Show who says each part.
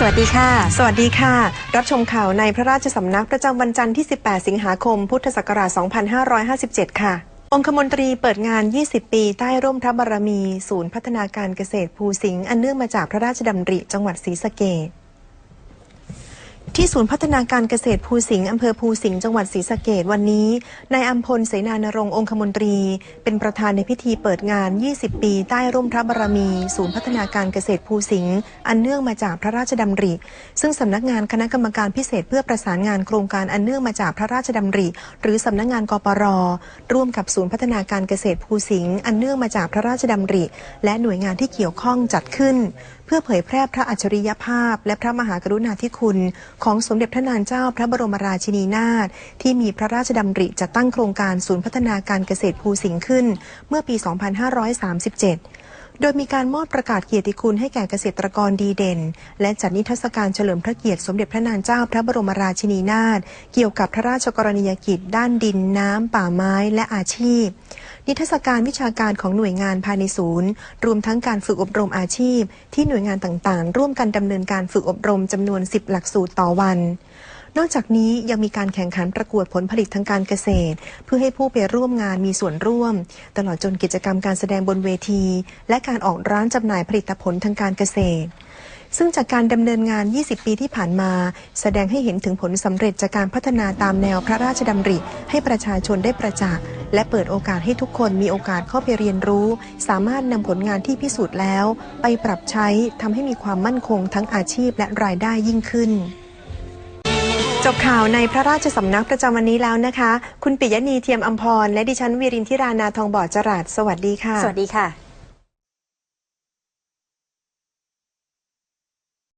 Speaker 1: สวัสดีค่ะ
Speaker 2: สวัสดีค่ะ รับชมข่าวในพระราชสำนักประจำวันจันทร์ที่ 18 สิงหาคม พุทธศักราช 2557 ค่ะ องคมนตรีเปิดงาน 20 ปีใต้ร่มพระบารมี ศูนย์พัฒนาการเกษตรภูสิงห์อันเนื่องมาจากพระราชดำริจังหวัดศรีสะเกษ ที่ศูนย์พัฒนาการเกษตรภูสิงห์อำเภอภูสิงห์จังหวัดศรีสะเกษวันนี้นายอัมพลเสนานรงค์องคมนตรี เป็นประธานในพิธีเปิดงาน 20 ปีใต้ร่มพระบารมี ศูนย์พัฒนาการเกษตรภูสิงห์อันเนื่องมาจากพระราชดำริ ซึ่งสำนักงานคณะกรรมการพิเศษเพื่อประสานงานโครงการอันเนื่องมาจากพระราชดำริ หรือสำนักงานกปรร่วมกับศูนย์พัฒนาการเกษตรภูสิงห์อันเนื่องมาจากพระราชดำริ และหน่วยงานที่เกี่ยวข้องจัดขึ้น เพื่อเผยแพร่พระอัจฉริยภาพ และพระมหากรุณาธิคุณ ของสมเด็จพระนางเจ้าพระบรมราชินีนาถที่มีพระราชดำริจัดตั้งโครงการศูนย์พัฒนาการเกษตรภูสิงห์ขึ้น เมื่อปี 2537 โดยมีการมอบประกาศเกียรติคุณให้แก่เกษตรกรดีเด่น และจัดนิทรรศการเฉลิมพระเกียรติสมเด็จพระนางเจ้าพระบรมราชินีนาถเกี่ยวกับพระราชกรณียกิจ ด้านดินน้ำ ป่าไม้และอาชีพ นิทรรศการวิชาการของหน่วยงานภายในศูนย์ รวมทั้งการฝึกอบรมอาชีพ ที่หน่วยงานต่างๆ ร่วมกันดำเนินการฝึกอบรมจำนวน 10 หลักสูตรต่อวัน นอกจากนี้ยังมีการแข่งขันประกวดผลผลิตทางการเกษตร เพื่อให้ผู้ไปร่วมงานมีส่วนร่วม ตลอดจนกิจกรรมการแสดงบนเวที และการออกร้านจำหน่ายผลิตผลทางการเกษตรซึ่งจากการดำเนินงาน 20 ปีที่ผ่านมา แสดงให้เห็นถึงผลสำเร็จจากการพัฒนาตามแนวพระราชดำริ ให้ประชาชนได้ประจักษ์และเปิดโอกาสให้ทุกคนมีโอกาสเข้าไปเรียนรู้ สามารถนำผลงานที่พิสูจน์แล้ว ไปปรับใช้ทำให้มีความมั่นคงทั้งอาชีพและรายได้ยิ่งขึ้น จบข่าวในพระราชสำนักประจำวันนี้แล้วนะคะ คุณปิยณีเทียมอัมพร และดิฉันวีรินทิรานาทองบอดจรัสสวัสดีค่ะ
Speaker 1: สวัสดีค่ะ